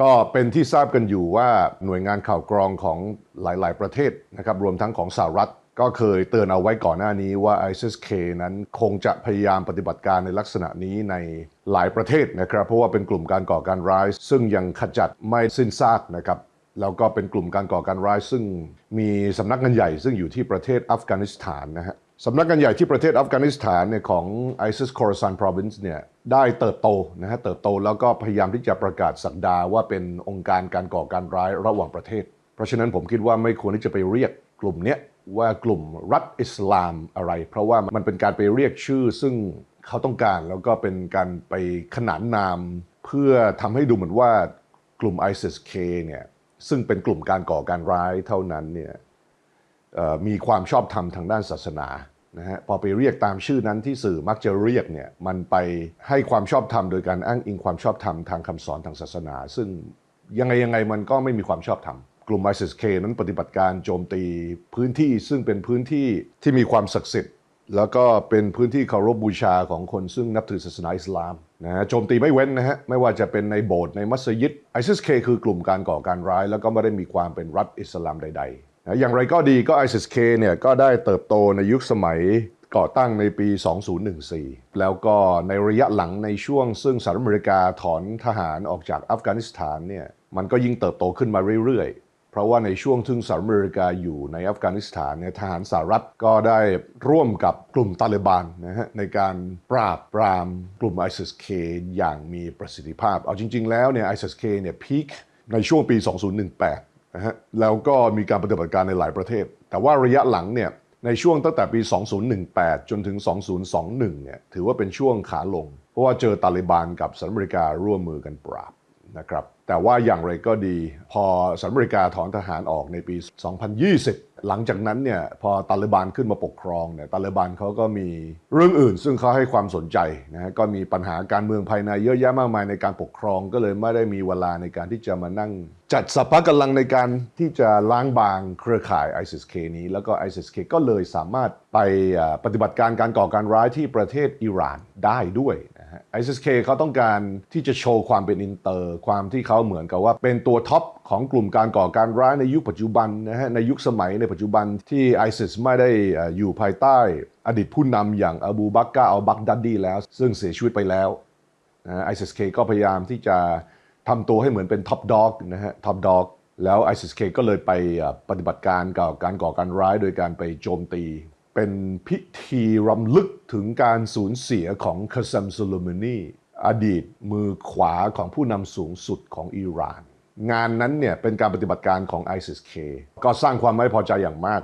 ก็เป็นที่ทราบกันอยู่ว่าหน่วยงานข่าวกรองของหลาย ๆ ประเทศนะครับรวมทั้งของสหรัฐก็เคยเตือนเอาไว้ก่อนหน้านี้ว่า ISIS-K นั้นคงจะพยายามปฏิบัติการในลักษณะนี้ในหลายประเทศนะครับ เพราะว่าเป็นกลุ่มการก่อการร้าย ซึ่งยังขจัดไม่สิ้นซากนะครับแล้วก็เป็นกลุ่มการก่อการร้าย ซึ่งมีสำนักงานใหญ่ซึ่งอยู่ที่ประเทศอัฟกานิสถานนะฮะ สำนักงานใหญ่ที่ประเทศอัฟกานิสถานเนี่ยของ ISIS Khorasan Province เนี่ยได้เติบโตนะฮะเติบโตแล้วก็พยายามที่จะประกาศสักดาว่าเป็นองค์การการก่อการร้ายระหว่างประเทศ เพราะฉะนั้นผมคิดว่าไม่ควรที่จะไปเรียกกลุ่มเนี้ยว่ากลุ่มรัฐอิสลามอะไร เพราะว่ามันเป็นการไปเรียกชื่อซึ่งเขาต้องการแล้วก็เป็นการไปขนานนาม เพื่อทำให้ดูเหมือนว่ากลุ่ม ISIS-K เนี่ยซึ่งเป็นกลุ่มการก่อการร้ายเท่านั้นเนี่ย มีความชอบธรรมทางด้านศาสนานะฮะพอไปเรียกตามชื่อนั้นที่สื่อมักจะเรียกเนี่ยมันไปให้ความชอบธรรมโดยการอ้างอิงความชอบธรรมทางคำสอนทางศาสนา ซึ่งยังไงยังไงมันก็ไม่มีความชอบธรรมกลุ่ม ISIS-K นั้นปฏิบัติการโจมตีพื้นที่ซึ่งเป็นพื้นที่ที่มีความศักดิ์สิทธิ์ แล้วก็เป็นพื้นที่เคารพบบูชาของคนซึ่งนับถือศาสนาอิสลามนะฮะโจมตีไม่เว้นนะฮะไม่ว่าจะเป็นในโบสถ์ในมัสยิด ISIS-K คือกลุ่มการก่อการร้าย แล้วก็ไม่ได้มีความเป็นรัฐอิสลามใด ๆ อย่างไรก็ดีก็ ISIS-K เนี่ยก็ได้เติบโตในยุคสมัยก่อตั้งในปี 2014 แล้วก็ในระยะหลังในช่วงซึ่งสหรัฐอเมริกาถอนทหารออกจากอัฟกานิสถานเนี่ยมันก็ยิ่งเติบโตขึ้นมาเรื่อยๆ เพราะว่าในช่วงที่สหรัฐอเมริกาอยู่ในอัฟกานิสถานเนี่ยทหารสหรัฐก็ได้ร่วมกับกลุ่มตาลิบันนะฮะในการปราบปรามกลุ่ม ISIS-K อย่างมีประสิทธิภาพ เอาจริง ๆ แล้วเนี่ย ISIS-K เนี่ยพีคในช่วงปี 2018 นะฮะแล้วก็มีการปฏิบัติการในหลายประเทศ แต่ว่าระยะหลังเนี่ยในช่วงตั้งแต่ปี 2018 จนถึง 2021 เนี่ยถือว่าเป็นช่วงขาลง เพราะว่าเจอตาลิบันกับสหรัฐอเมริการ่วมมือกันปราบนะครับแต่ว่าอย่างไรก็ดี พอสหรัฐอเมริกาถอนทหารออกในปี 2020 หลังจากนั้นเนี่ยพอตาลิบันขึ้นมาปกครองเนี่ยตาลิบันเขาก็มีเรื่องอื่น ซึ่งเขาให้ความสนใจนะฮะก็มีปัญหาการเมืองภายในเยอะแยะมากมายในการปกครองก็เลยไม่ได้มีเวลาในการที่จะมานั่ง จัดสรรพกำลังในการที่จะล้างบางเครือข่าย ISIS-K นี้ แล้วก็ ISIS-K ก็เลยสามารถไปปฏิบัติการการก่อการร้ายที่ประเทศอิหร่านได้ด้วย ฮะ ISK เขาต้องการที่จะโชว์ความเป็นอินเตอร์ ความที่เขาเหมือนกับว่าเป็นตัวท็อปของกลุ่มการก่อการร้ายในยุคปัจจุบันนะฮะในยุคสมัยในปัจจุบันที่ ISIS ไม่ได้อยู่ภายใต้อดีตผู้นำอย่างอบูบักกาอัลบักดัดดีแล้ว ซึ่งเสียชีวิตไปแล้วนะฮะ ISIS-K ก็พยายามที่จะทำตัวให้เหมือนเป็นท็อปด็อกนะฮะท็อปด็อกแล้ว ISIS-K ก็เลยไปปฏิบัติการกับการก่อการร้าย โดยการไปโจมตี เป็นพิธีรำลึกถึงการสูญเสียของคาซัมซุลมานีอดีตมือขวาของผู้นำสูงสุดของอิหร่าน งานนั้นเนี่ยเป็นการปฏิบัติการของ ISIS-K ก็สร้างความไม่พอใจอย่างมาก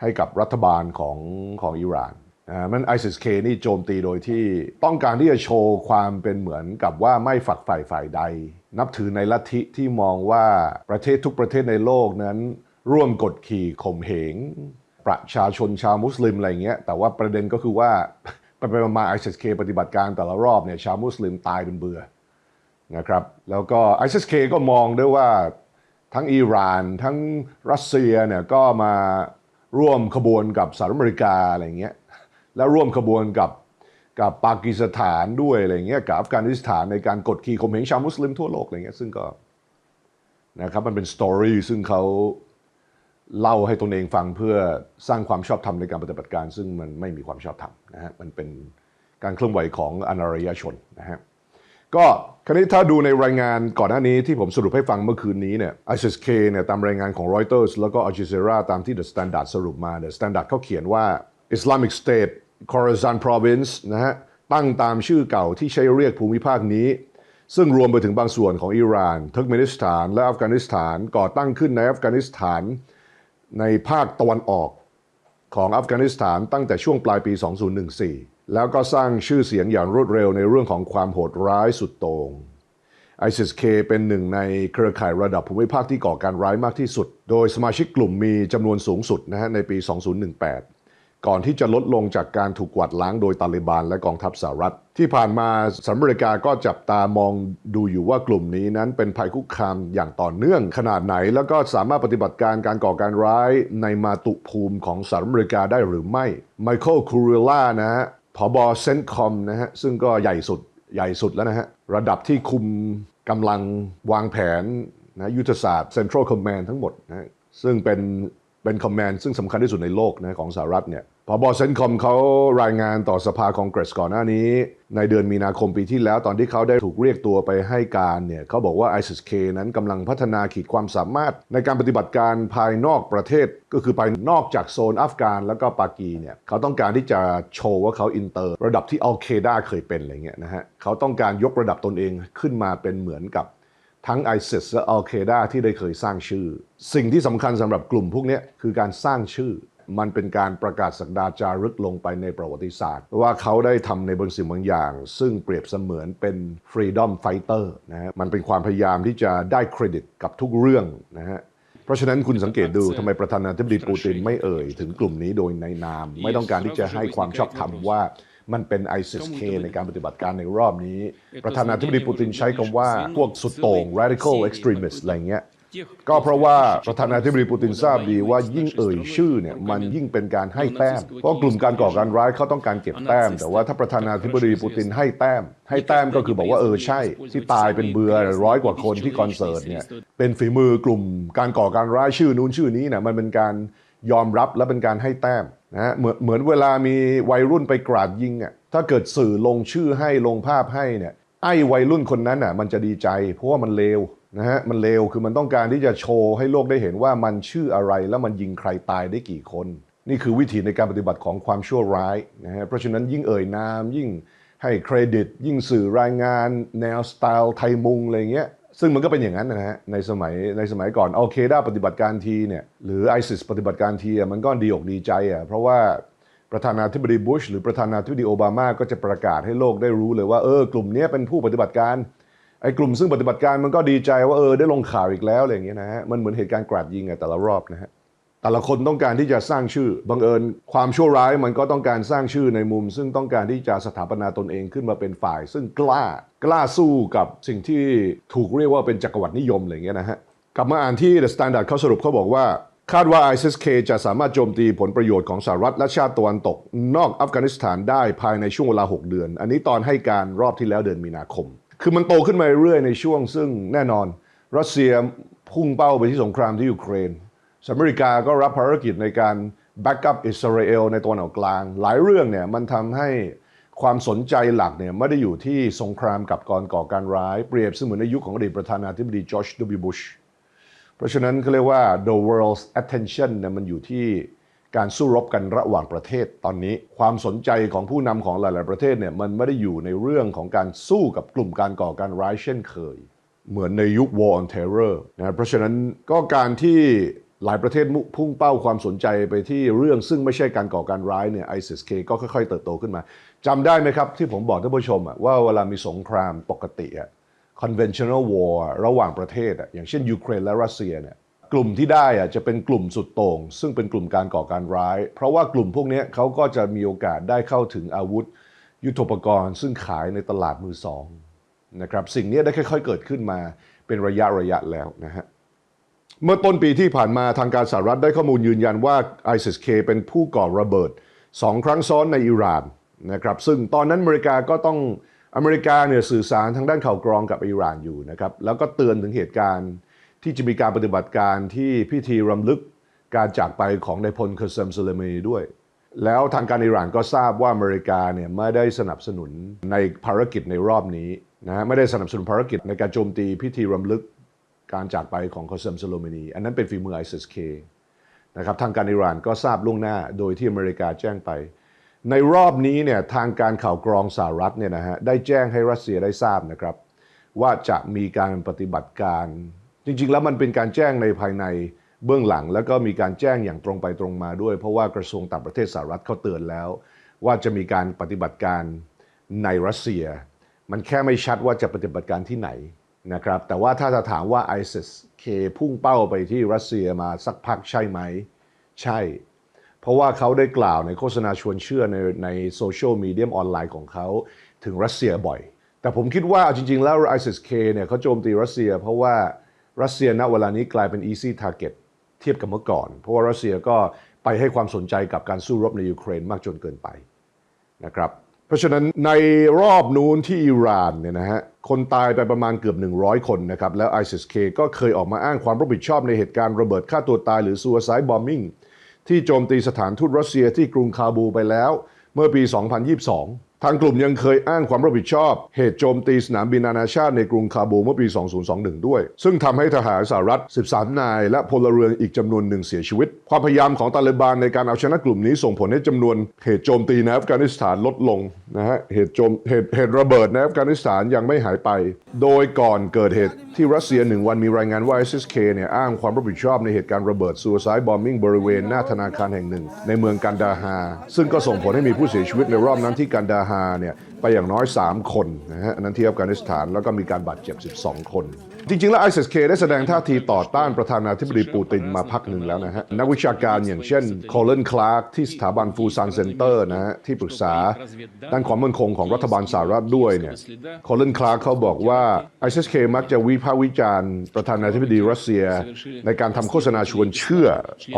ให้กับรัฐบาลของของอิหร่านมัน ISIS-K นี่โจมตีโดยที่ต้องการที่จะโชว์ความเป็นเหมือนกับว่าไม่ฝักฝ่ฝ่ายใด นับถือในลัทธิที่มองว่าประเทศทุกประเทศในโลกนั้น ร่วมกดขี่ข่มเหง ประชาชนชาวมุสลิมอะไรเงี้ยแต่ว่าประเด็นก็คือว่าไปไปมาๆ ISIS-K ปฏิบัติการแต่ละรอบเนี่ยชาวมุสลิมตายเป็นเบื่อนะครับแล้วก็ ISIS-K ก็มองด้วยว่าทั้งอิหร่านทั้งรัสเซียเนี่ยก็มาร่วมขบวนกับสหรัฐอเมริกาอะไรเงี้ยแล้วร่วมขบวนกับกับปากีสถานด้วยอะไรเงี้ยกับอัฟกานิสถานในการกดขี่ข่มเหงชาวมุสลิมทั่วโลกอะไรเงี้ยซึ่งก็นะครับมันเป็นสตอรี่ซึ่งเขา เล่าให้ตนเองฟังเพื่อสร้างความชอบธรรมในการปฏิบัติการ ซึ่งมันไม่มีความชอบธรรมนะฮะมันเป็นการเคลื่อนไหวของอนารยชนนะฮะก็คราวนี้ถ้าดูในรายงานก่อนหน้านี้ที่ผมสรุปให้ฟังเมื่อคืนนี้เนี่ย ISIS-K เนี่ยตามรายงานของ Reuters แล้วก็ Al Jazeera ตามที่ The Standard สรุปมา The Standard เขาเขียนว่า Islamic State Khorasan Province นะฮะตั้งตามชื่อเก่าที่ใช้เรียกภูมิภาคนี้ ซึ่งรวมไปถึงบางส่วนของอิหร่านเทิร์กเมนิสถาน และอัฟกานิสถานก่อตั้งขึ้นในอัฟกานิสถาน ในภาคตะวันออกของอัฟกานิสถานตั้งแต่ช่วงปลายปี 2014 แล้วก็สร้างชื่อเสียงอย่างรวดเร็วในเรื่องของความโหดร้ายสุดโต่ง ISIS-K เป็นหนึ่งในเครือข่ายระดับภูมิภาคที่ก่อการร้ายมากที่สุด โดยสมาชิกกลุ่มมีจำนวนสูงสุดนะฮะในปี 2018 ก่อนที่จะลดลงจากการถูกกวาดล้างโดยตาลิบันและกองทัพสหรัฐ ที่ผ่านมาสหรัฐอเมริกาก็จับตามองดูอยู่ว่ากลุ่มนี้นั้นเป็นภัยคุกคามอย่างต่อเนื่องขนาดไหน แล้วก็สามารถปฏิบัติการการก่อการร้ายในมาตุภูมิของสหรัฐอเมริกาได้หรือไม่ไมเคิลคูริล่านะฮะผบเซนคอมนะฮะซึ่งก็ใหญ่สุดใหญ่สุดแล้วนะฮะระดับที่คุมกำลังวางแผนนะยุทธศาสตร์ Central Command ทั้งหมดนะซึ่งเป็น เป็นคอมแมนด์ซึ่งสำคัญที่สุดในโลกนะของสหรัฐเนี่ยพอบอเซนคอมเขารายงานต่อสภาคองเกรสก่อนหน้านี้ ในเดือนมีนาคมปีที่แล้วตอนที่เขาได้ถูกเรียกตัวไปให้การเนี่ยเขาบอกว่า ISIS-K นั้นกำลังพัฒนาขีดความสามารถ ในการปฏิบัติการภายนอกประเทศ ก็คือภายนอกจากโซนอัฟกานแล้วก็ปากีเนี่ยเขาต้องการที่จะโชว์ว่าเขาอินเตอร์ ระดับที่อัลเคด้าเคยเป็นอะไรเงี้ยนะฮะเขาต้องการยกระดับตนเองขึ้นมาเป็นเหมือนกับ ทั้ง ISIS และ Al Qaeda ที่ได้เคยสร้างชื่อ สิ่งที่สำคัญสำหรับกลุ่มพวกเนี้ยคือการสร้างชื่อ มันเป็นการประกาศสักดาจารึกลงไปในประวัติศาสตร์ ว่าเขาได้ทำในบางสิ่งบางอย่าง ซึ่งเปรียบเสมือนเป็น Freedom Fighter นะฮะมันเป็นความพยายามที่จะได้เครดิตกับทุกเรื่องนะฮะเพราะฉะนั้นคุณสังเกตดูทำไมประธานาธิบดีปูตินไม่เอ่ย ถึงกลุ่มนี้โดยในนาม ไม่ต้องการที่จะให้ความชอบธรรมว่า มันเป็น ISIS-K ในการปฏิบัติการในรอบนี้ ประธานาธิบดีปูตินใช้คำว่าพวกสุดโต่ง radical extremist อะไรเงี้ยก็เพราะว่าประธานาธิบดีปูตินทราบดีว่ายิ่งเอ่ยชื่อเนี่ยมันยิ่งเป็นการให้แต้ม เพราะกลุ่มการก่อการร้ายเขาต้องการเก็บแต้ม แต่ว่าถ้าประธานาธิบดีปูตินให้แต้ม ให้แต้มก็คือบอกว่าเออใช่ ที่ตายเป็นเบือร้อยกว่าคนที่คอนเสิร์ตเนี่ยเป็นฝีมือกลุ่มการก่อการร้ายชื่อนู้นชื่อนี้เนี่ยมันเป็นการ ยอมรับและเป็นการให้แต้มนะฮะเหมือนเหมือนเวลามีวัยรุ่นไปกราดยิงอะถ้าเกิดสื่อลงชื่อให้ลงภาพให้เนี่ยไอ้วัยรุ่นคนนั้นอะมันจะดีใจ เพราะว่ามันเลวนะฮะมันเลวคือมันต้องการที่จะโชว์ให้โลกได้เห็นว่ามันชื่ออะไรแล้วมันยิงใครตายได้กี่คน นี่คือวิธีในการปฏิบัติของความชั่วร้ายนะฮะเพราะฉะนั้นยิ่งเอ่ยนามยิ่งให้เครดิต ยิ่งสื่อรายงานแนวสไตล์ไทยมุงอะไรเงี้ย ซึ่งมันก็เป็นอย่างนั้นนะฮะในสมัยในสมัยก่อนอัลเคด้าปฏิบัติการทีเนี่ยหรือไอซิสปฏิบัติการทีอะมันก็ดีอกดีใจอะเพราะว่าประธานาธิบดีบุชหรือประธานาธิบดีโอบามาก็จะประกาศให้โลกได้รู้เลยว่าเออกลุ่มนี้เป็นผู้ปฏิบัติการไอ้กลุ่มซึ่งปฏิบัติการมันก็ดีใจว่าเออได้ลงข่าวอีกแล้วอะไรอย่างเงี้ยนะฮะมันเหมือนเหตุการณ์กราดยิงอะแต่ละรอบนะฮะ แต่ละคนต้องการที่จะสร้างชื่อบังเอิญ ความชั่วร้ายมันก็ต้องการสร้างชื่อในมุม ซึ่งต้องการที่จะสถาปนาตนเองขึ้นมาเป็นฝ่าย ซึ่งกล้ากล้าสู้กับสิ่งที่ถูกเรียกว่าเป็นจักรวรรดินิยมอะไรอย่างเงี้ยนะฮะกลับมาอ่านที่ The Standard เขาสรุปเขาบอกว่า คาดว่า ISIS-K จะสามารถโจมตีผลประโยชน์ของสหรัฐและชาติตะวันตก นอกอัฟกานิสถานได้ภายในช่วงเวลา 6 เดือน อันนี้ตอนให้การรอบที่แล้วเดือนมีนาคม คือมันโตขึ้นมาเรื่อยในช่วงซึ่งแน่นอน รัสเซียพุ่งเป้าไปที่สงครามที่ยูเครน สหรัฐอเมริกาก็รับภารกิจในการแบ็กอัพอิสราเอลในตะวันออกกลาง หลายเรื่องเนี่ยมันทำให้ความสนใจหลักเนี่ยไม่ได้อยู่ที่สงครามกับกรก่อการร้าย เปรียบเสมือนในยุคของอดีตประธานาธิบดีจอร์จ W. Bush เพราะฉะนั้นเขาเรียกว่า the world's attention เนี่ยมันอยู่ที่การสู้รบกันระหว่างประเทศตอนนี้ ความสนใจของผู้นำของหลาย ๆ ประเทศเนี่ยมันไม่ได้อยู่ในเรื่องของการสู้กับกลุ่มการก่อการร้ายเช่นเคย เหมือนในยุค War on Terror นะเพราะฉะนั้นก็การที่ หลายประเทศมุ่งพุ่งเป้าความสนใจไปที่เรื่องซึ่งไม่ใช่การก่อการร้ายเนี่ย ISIS-K ก็ค่อยๆ เติบโตขึ้นมาจำได้ไหมครับ ที่ผมบอกท่านผู้ชมว่าเวลามีสงครามปกติอะ conventional war ระหว่างประเทศอะอย่างเช่นยูเครนและรัสเซียเนี่ยกลุ่มที่ได้อะจะเป็นกลุ่มสุดโต่งซึ่งเป็นกลุ่มการก่อการร้าย เพราะว่ากลุ่มพวกนี้เขาก็จะมีโอกาสได้เข้าถึงอาวุธ ยุทโธปกรณ์ ซึ่งขายในตลาดมือสองนะครับสิ่งนี้ได้ค่อย ๆ เกิดขึ้นมาเป็นระยะระยะแล้วนะฮะ เมื่อต้นปีที่ผ่านมาทางการสหรัฐได้ข้อมูลยืนยันว่า ISIS-K เป็นผู้ก่อระเบิดสองครั้งซ้อนในอิหร่านนะครับซึ่งตอนนั้นอเมริกาก็ต้องอเมริกาเนี่ยสื่อสารทางด้านข่าวกรองกับอิหร่านอยู่นะครับแล้วก็เตือนถึงเหตุการณ์ที่จะมีการปฏิบัติการที่พิธีรำลึกการจากไปของนายพลเคอร์เซมซเลมีด้วย แล้วทางการอิหร่านก็ทราบว่าอเมริกาเนี่ยไม่ได้สนับสนุนในภารกิจในรอบนี้นะไม่ได้สนับสนุนภารกิจในการโจมตีพิธีรำลึก การจากไปของคอสเซมซโลมินี อันนั้นเป็นฝีมือ ISIS-K นะครับทางการอิหร่านก็ทราบล่วงหน้าโดยที่อเมริกาแจ้งไป ในรอบนี้เนี่ยทางการข่าวกรองสหรัฐเนี่ยนะฮะได้แจ้งให้รัสเซียได้ทราบนะครับ ว่าจะมีการปฏิบัติการ จริงๆ แล้วมันเป็นการแจ้งในภายในเบื้องหลัง แล้วก็มีการแจ้งอย่างตรงไปตรงมาด้วย เพราะว่ากระทรวงต่างประเทศสหรัฐเขาเตือนแล้ว ว่าจะมีการปฏิบัติการในรัสเซีย มันแค่ไม่ชัดว่าจะปฏิบัติการที่ไหน นะครับแต่ว่าถ้าจะถามว่า ISIS-K พุ่งเป้าไปที่รัสเซียมาสักพักใช่ไหม ใช่ เพราะว่าเขาได้กล่าวในโฆษณาชวนเชื่อในในโซเชียลมีเดียออนไลน์ของเขาถึงรัสเซียบ่อย แต่ผมคิดว่าเอาจริง ๆ แล้ว ISIS-K เนี่ยเขาโจมตีรัสเซีย เพราะว่ารัสเซียณเวลานี้กลายเป็น easy target เทียบกับเมื่อก่อน เพราะว่ารัสเซียก็ไปให้ความสนใจกับการสู้รบในยูเครนมากจนเกินไปนะครับ เพราะฉะนั้นในรอบนู้นที่อิหร่านเนี่ยนะฮะคนตายไปประมาณเกือบ 100 คนนะครับ แล้ว ISIS-K ก็เคยออกมาอ้างความรับผิดชอบในเหตุการณ์ระเบิดฆ่าตัวตายหรือซูซายบอมบิงที่โจมตีสถานทูตรัสเซียที่กรุงคาบูไปแล้ว เมื่อปี 2022 ทางกลุ่มยังเคยอ้างความรับผิดชอบ เหตุโจมตีสนามบินนานาชาติในกรุงคาบูเมื่อปี 2021 ด้วย ซึ่งทำให้ทหารสหรัฐ 13 นาย และพลเรือนอีกจำนวนหนึ่งเสียชีวิต ความพยายามของตาลิบานในการเอาชนะกลุ่มนี้ส่งผลให้จำนวนเหตุโจมตีในอัฟกานิสถานลดลงนะฮะเหตุโจมเหตุเหตุระเบิดในอัฟกานิสถานยังไม่หายไป โดยก่อนเกิดเหตุที่รัสเซียหนึ่งวันมีรายงานว่า ISIS-K เนี่ยอ้างความรับผิดชอบในเหตุการณ์ระเบิด suicide bombing บริเวณหน้าธนาคารแห่งหนึ่ง ในเมืองกันดาฮาซึ่งก็ส่งผลให้มีผู้เสียชีวิตในรอบนั้นที่กันดาฮาเนี่ยไปอย่างน้อย 3 คนนะฮะอันนั้นที่อัฟกานิสถานแล้วก็มีการบาดเจ็บ 12 คน จริง ๆ แล้ว ISIS-K ได้แสดงท่าทีต่อต้านประธานาธิบดีปูตินมาพักหนึ่งแล้วนะฮะ นักวิชาการอย่างเช่นโคลเลนคลาร์กที่สถาบันฟูซานเซ็นเตอร์นะฮะ ที่ปรึกษาด้านความมั่นคงของรัฐบาลสหรัฐด้วยเนี่ยโคลเลนคลาร์กเขาบอกว่า ISIS-K มักจะวิพากษ์วิจารณ์ประธานาธิบดีรัสเซีย ในการทำโฆษณาชวนเชื่อ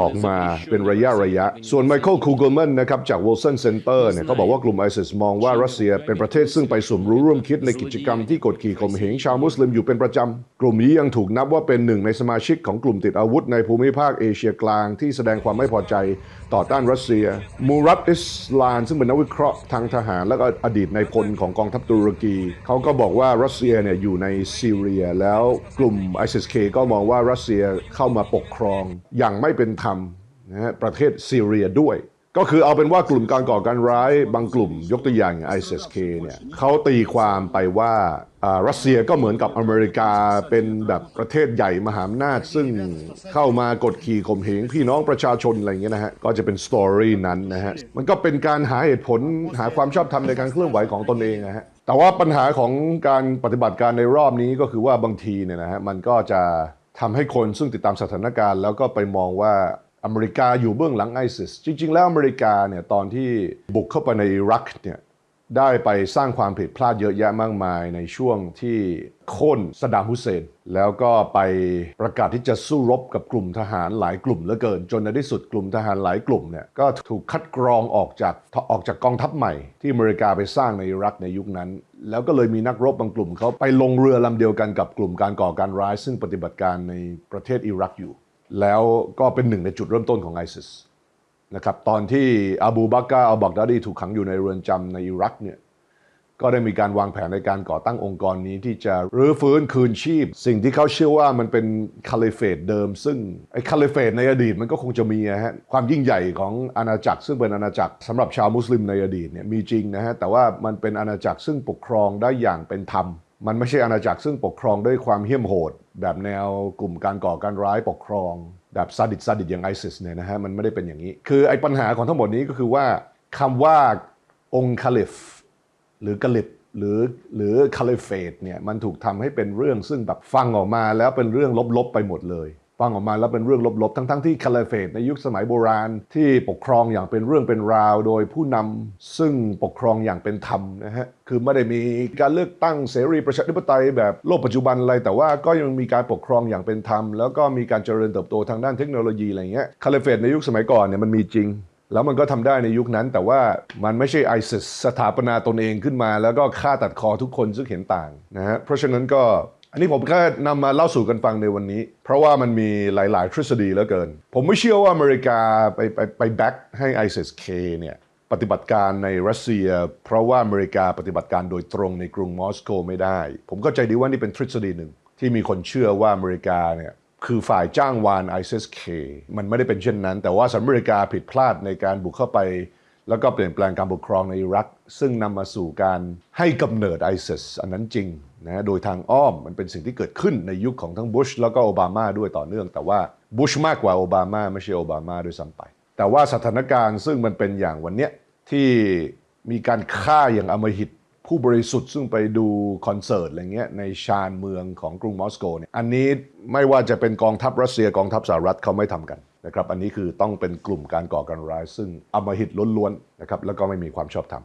ออกมาเป็นระยะระยะ ส่วนไมเคิลคูเกลแมนนะครับจาก Wilson Center เนี่ยเขาบอกว่ากลุ่ม ISIS มองว่ารัสเซียเป็นประเทศซึ่งไปสมรู้ร่วมคิดในกิจกรรมที่กดขี่ข่มเหงชาวมุสลิมอยู่เป็นประจำกลุ่มนี้ยังถูกนับว่าเป็นหนึ่งในสมาชิกของกลุ่มติดอาวุธในภูมิภาคเอเชียกลางที่แสดงความไม่พอใจต่อต้านรัสเซีย มูรัตอิสลานซึ่งเป็นนักวิเคราะห์ทางทหาร และก็อดีตในายพลของกองทัพตุรกี เขาก็บอกว่ารัสเซียเนี่ยอยู่ในซีเรีย แล้วกลุ่ม ISIS-K ก็มองว่ารัสเซียเข้ามาปกครองอย่างไม่เป็นธรรมนะฮะประเทศซีเรียด้วย ก็คือเอาเป็นว่ากลุ่มการก่อการร้ายบางกลุ่มยกตัวอย่างอย่าง ISIS-K เนี่ยเขาตีความไปว่ารัสเซียก็เหมือนกับอเมริกาเป็นแบบประเทศใหญ่มหาอำนาจ ซึ่งเข้ามากดขี่ข่มเหงพี่น้องประชาชนอะไรเงี้ยนะฮะ ก็จะเป็นสตอรี่นั้นนะฮะ มันก็เป็นการหาเหตุผลหาความชอบธรรมในการเคลื่อนไหวของตนเองนะฮะ แต่ว่าปัญหาของการปฏิบัติการในรอบนี้ก็คือว่าบางทีเนี่ยนะฮะมันก็จะทำให้คนซึ่งติดตามสถานการณ์ แล้วก็ไปมองว่า อเมริกาอยู่เบื้องหลังไอซิสจริง ๆ แล้วอเมริกาเนี่ยตอนที่บุกเข้าไปในอิรักเนี่ยได้ไปสร้างความผิดพลาดเยอะแยะมากมายในช่วงที่โค่นสดามฮุเซน แล้วก็ไปประกาศที่จะสู้รบกับกลุ่มทหารหลายกลุ่มเหลือเกิน จนในที่สุดกลุ่มทหารหลายกลุ่มเนี่ยก็ถูกคัดกรองออกจากออกจากกองทัพใหม่ ที่อเมริกาไปสร้างในอิรักในยุคนั้น แล้วก็เลยมีนักรบบางกลุ่มเขาไปลงเรือลำเดียวกันกับกลุ่มการก่อการร้าย ซึ่งปฏิบัติการในประเทศอิรักอยู่ แล้วก็เป็นหนึ่งในจุดเริ่มต้นของไอซิสนะครับตอนที่อาบูบักกาอัลบักดาดีถูกขังอยู่ในเรือนจำในอิรักเนี่ยก็ได้มีการวางแผนในการก่อตั้งองค์กรนี้ที่จะรื้อฟื้นคืนชีพ สิ่งที่เขาเชื่อว่ามันเป็นคาลิเฟตเดิม ซึ่งไอ้คาลิเฟตในอดีตมันก็คงจะมีนะฮะความยิ่งใหญ่ของอาณาจักร ซึ่งเป็นอาณาจักรสำหรับชาวมุสลิมในอดีตเนี่ยมีจริงนะฮะแต่ว่ามันเป็นอาณาจักรซึ่งปกครองได้อย่างเป็นธรรม มันไม่ใช่อาณาจักรซึ่งปกครองด้วยความเหี้ยมโหด แบบแนวกลุ่มการก่อการร้ายปกครอง แบบซาดิสซาดิสอย่างไอซิสเนี่ยนะฮะมันไม่ได้เป็นอย่างนี้ คือไอ้ปัญหาของทั้งหมดนี้ก็คือว่าคำว่าองค์คาลิฟหรือกลิบหรือหรือคาลิเฟตเนี่ยมันถูกทำให้เป็นเรื่องซึ่งแบบฟังออกมาแล้วเป็นเรื่องลบๆไปหมดเลย ฟังออกมาแล้วเป็นเรื่องลบๆ ทั้งๆที่คาลิเฟตในยุคสมัยโบราณ ที่ปกครองอย่างเป็นเรื่องเป็นราว โดยผู้นำซึ่งปกครองอย่างเป็นธรรมนะฮะคือไม่ได้มีการเลือกตั้งเสรีประชาธิปไตยแบบโลกปัจจุบันอะไร แต่ว่าก็ยังมีการปกครองอย่างเป็นธรรม แล้วก็มีการเจริญเติบโตทางด้านเทคโนโลยีอะไรเงี้ยคาลิเฟตในยุคสมัยก่อนเนี่ยมันมีจริงแล้วมันก็ทำได้ในยุคนั้นแต่ว่ามันไม่ใช่ไอซิสสถาปนาตนเองขึ้นมา แล้วก็ฆ่าตัดคอทุกคนซึ่งเห็นต่างนะฮะเพราะฉะนั้นก็ อันนี้ผมแค่นำมาเล่าสู่กันฟังในวันนี้ เพราะว่ามันมีหลาย ๆ ทฤษฎีเหลือเกิน ผมไม่เชื่อว่าอเมริกาไปไปไปแบ็กให้ ISIS-K เนี่ยปฏิบัติการในรัสเซีย เพราะว่าอเมริกาปฏิบัติการโดยตรงในกรุงมอสโกไม่ได้ ผมเข้าใจดีว่านี่เป็นทฤษฎีหนึ่งที่มีคนเชื่อว่าอเมริกาเนี่ยคือฝ่ายจ้างวาน ISIS-K มันไม่ได้เป็นเช่นนั้น แต่ว่าสหรัฐอเมริกาผิดพลาดในการบุกเข้าไป แล้วก็เปลี่ยนแปลงการปกครองในอิรัก ซึ่งนำมาสู่การให้กำเนิด ISIS อันนั้นจริง นะโดยทางอ้อมมันเป็นสิ่งที่เกิดขึ้นในยุคของทั้งบุชแล้วก็โอบามาด้วยต่อเนื่อง แต่ว่าบุชมากกว่าโอบามาไม่ใช่โอบามาด้วยซ้ำไป แต่ว่าสถานการณ์ซึ่งมันเป็นอย่างวันเนี้ยที่มีการฆ่าอย่างอมหิตผู้บริสุทธิ์ซึ่งไปดูคอนเสิร์ตอะไรเงี้ยในชานเมืองของกรุงมอสโกเนี่ยอันนี้ไม่ว่าจะเป็นกองทัพรัสเซียกองทัพสหรัฐเขาไม่ทำกันนะครับอันนี้คือต้องเป็นกลุ่มการก่อการร้าย ซึ่งอมหิตล้วนๆนะครับแล้วก็ไม่มีความชอบธรรม